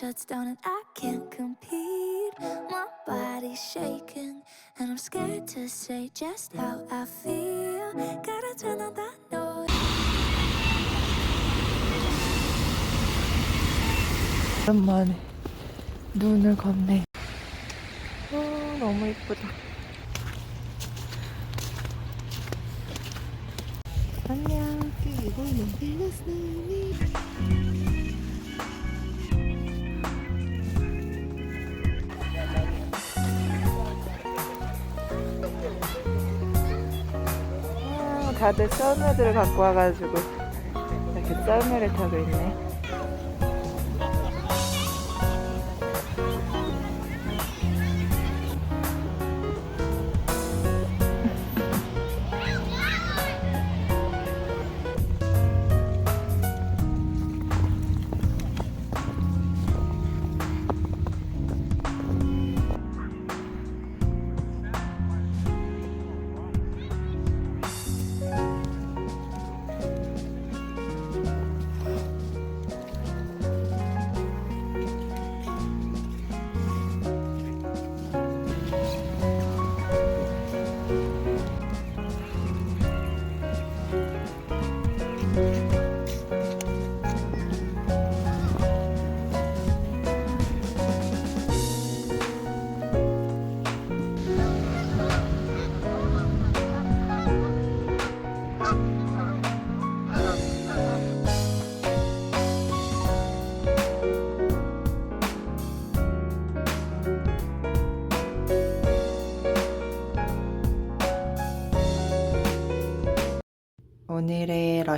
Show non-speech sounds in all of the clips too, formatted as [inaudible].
shuts down and I can't compete. My body's shaking, and I'm scared to say just how I feel. Gotta turn on that noise. 오랜만에 눈을 걷네. 어, 너무 이쁘다. 안녕. 아, 다들 썰매들을 갖고 와가지고 이렇게 썰매를 타고 있네.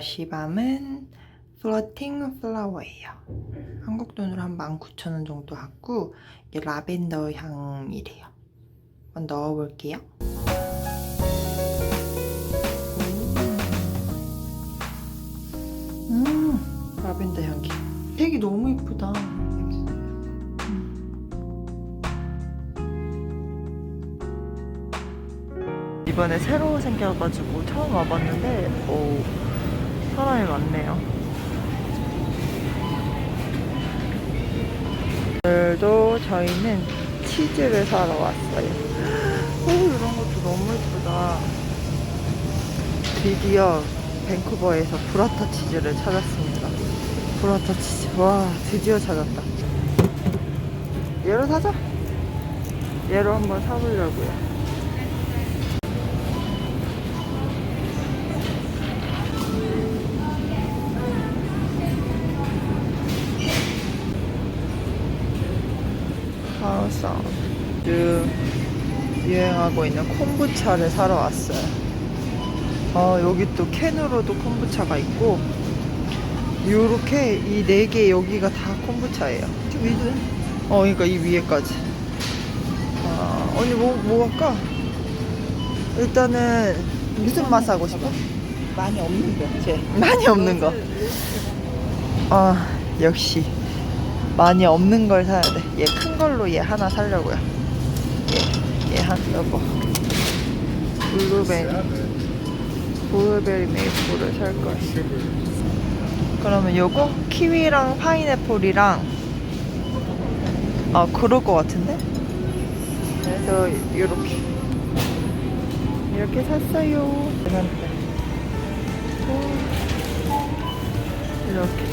러쉬밤은 플러팅 플라워예요. 한국 돈으로 한 19,000원 정도 하고 이게 라벤더 향이래요. 한번 넣어볼게요. 음, 라벤더 향기. 색이 너무 이쁘다. 이번에 새로 생겨가지고 처음 와봤는데 오 사람이 많네요. 오늘도 저희는 치즈를 사러 왔어요. 오 이런 것도 너무 예쁘다. 드디어 밴쿠버에서 브라타 치즈를 찾았습니다. 브라타 치즈 와 드디어 찾았다. 얘로 사자. 얘로 한번 사보려고요. 하우사운드 유행하고 있는 콤부차를 사러 왔어요. 어, 여기 또 캔으로도 콤부차가 있고 요렇게 이 네 개 여기가 다 콤부차예요. 위도 어, 그러니까 이 위에까지. 아, 언니 뭐, 뭐 할까? 일단은 무슨 맛 사고 싶어? 많이 없는 거. 제 많이 없는 거. 아, 역시 많이 없는 걸 사야 돼. 얘 큰 걸로 얘 하나 사려고요. 한, 여보. 블루베리. 블루베리 메이플을 살 거야. 그러면 요거? 키위랑 파인애플이랑 아, 그럴 것 같은데? 그래서 요렇게. 이렇게 샀어요. 이렇게.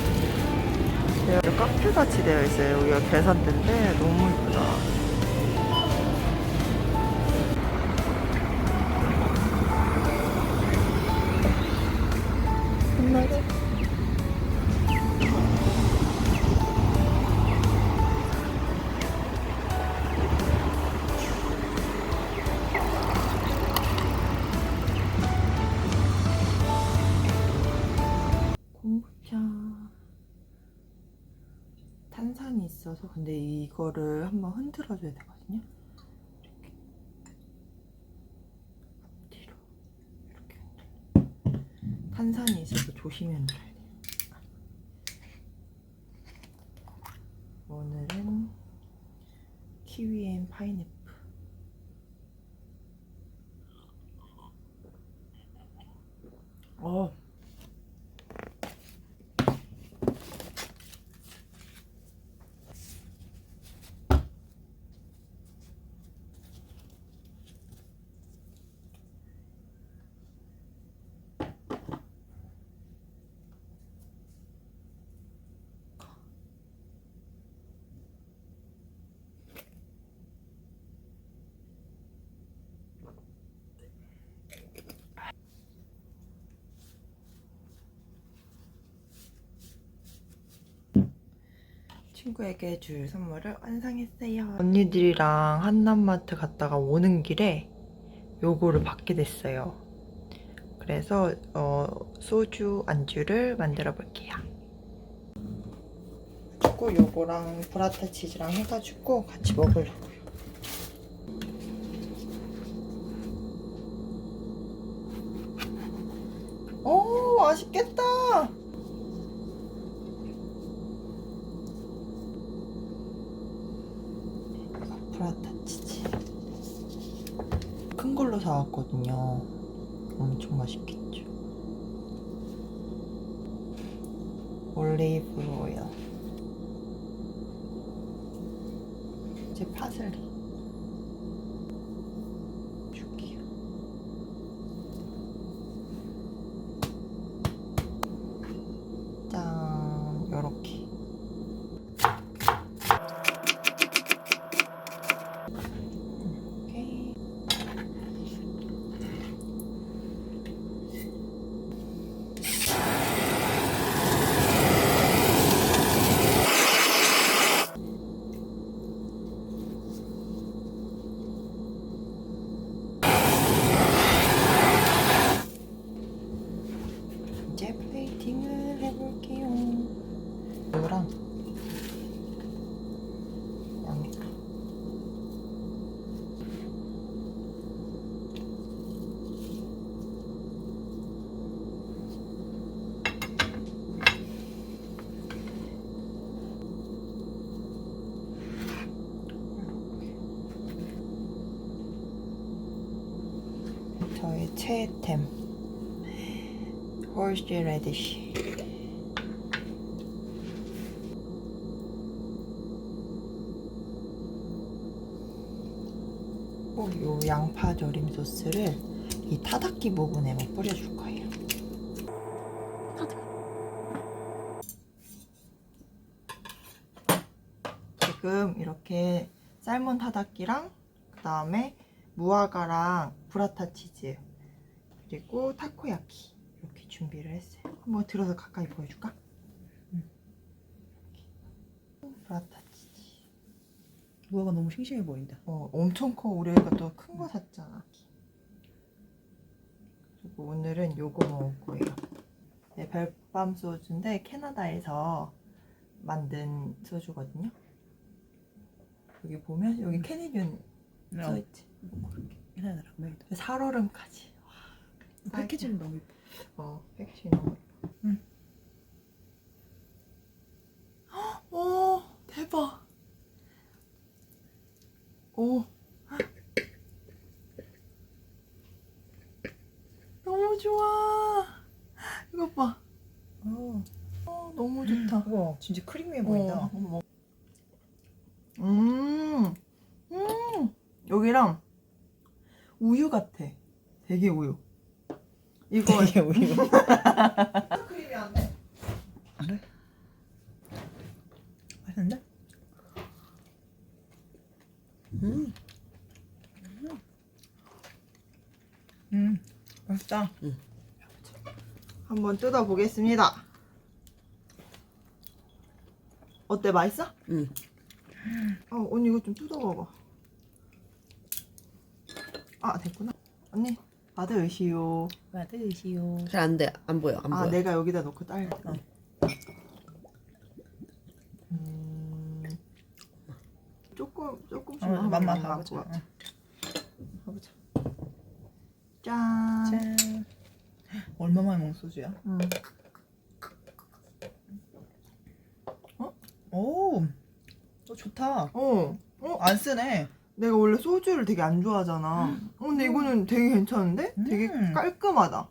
여기 카페 같이 되어 있어요. 여기가 계산대인데 너무 이쁘다. 탄산이 있어서 근데 이거를 한번 흔들어 줘야 되거든요. 이렇게 앞뒤로 이렇게 흔들어. 탄산이 있어서 흔들어야 돼요. 오늘은 키위 앤 파인애플. 어. 친구에게 줄 선물을 완성했어요. 언니들이랑 한남마트 갔다가 오는 길에 요거를 받게 됐어요. 그래서 어, 소주 안주를 만들어 볼게요. 그리고 요거랑 브라타 치즈랑 해가지고 같이 먹으려고요. 오 맛있겠다. 브라타 치즈. 큰 걸로 사왔거든요. 엄청 맛있겠죠. 올리브 오일. 이제 파슬리. 줄게요. 짠, 요렇게. 이렇게. 이제 플레이팅을 해볼게요. 이거랑 양이랑 이렇게. 저의 최애템 홀시 레디쉬 꼭이 양파 절임 소스를 이 타닥기 부분에만 뿌려줄 거예요. 지금 이렇게 삶은 타닥기랑 그 다음에 무화과랑 브라타 치즈 그리고 타코야키 이렇게 준비를 했어요. 한번 들어서 가까이 보여줄까? 브라타 치즈. 무화과 너무 싱싱해 보인다. 어, 엄청 커. 우리 애가 또 큰 거 샀잖아. 그리고 오늘은 요거 먹을 거예요. 네, 별밤 소주인데 캐나다에서 만든 소주거든요. 여기 보면 여기 캐네디언 써있지. 캐나다랑 메이드. 살얼음까지. 패키지는 너무 예뻐. 어, 패키지 너무 예뻐. 응. 오, 대박. 오. 너무 좋아. 이거 봐. 어. 어, 너무 좋다. 우와, 진짜 크리미해 어, 보인다. 먹- 음, 음, 여기랑 우유 같아. 되게 우유. 이거 되게 우유. [laughs] 크림이 안 돼. 그래? 맛있는데? 음. 음. 맛있다. 한번 뜯어 보겠습니다. 어때 맛있어? 응. 어 언니 이거 좀 뜯어봐봐. 아 됐구나. 언니 받으시오. 받으시오. 잘 안 돼. 안 보여. 안 아 보여. 내가 여기다 놓고 딸. 어. 음, 조금 조금씩 어, 한번 맛만 먹어봐. 봐보자. 어. 가보자. 짠. 짠. 얼마 만에 먹은 소주야? 음. 오. 어, 좋다. 어. 어 안 쓰네. 내가 원래 소주를 되게 안 좋아하잖아. 어, 근데 이거는 되게 괜찮은데? 되게 음. 깔끔하다.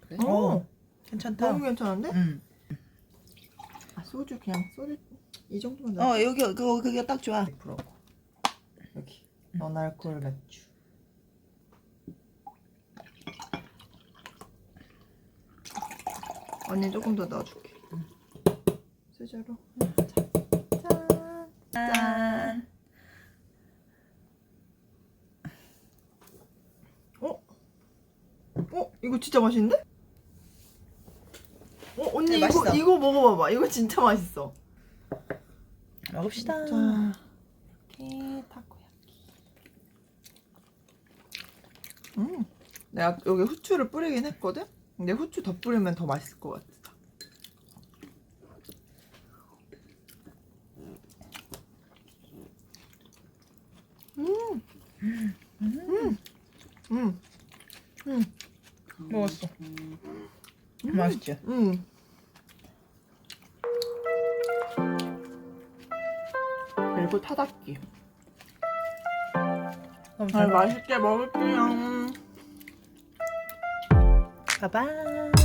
그래? 어, 어. 괜찮다. 너무 괜찮은데? 음. 아, 소주 그냥 소주 이 정도면 나. 어, 여기 그거 그게 딱 좋아. 100%고. 여기 너날콜 맥주. 언니 조금 더 넣어줄게. 수저로. 짠. 짠. 어? 어? 이거 진짜 맛있는데? 어 언니 네, 이거 맛있어. 이거 먹어봐봐. 이거 진짜 맛있어. 먹읍시다. 자, 이렇게 타코야키. 음, 내가 여기 후추를 뿌리긴 했거든. 근데 후추 더 뿌리면 더 맛있을 것 같아. 음, 음, 음, 음, 먹었어. 맛있지? 음. 그리고 타닥기. 잘 맛있게 먹을게요. 봐봐.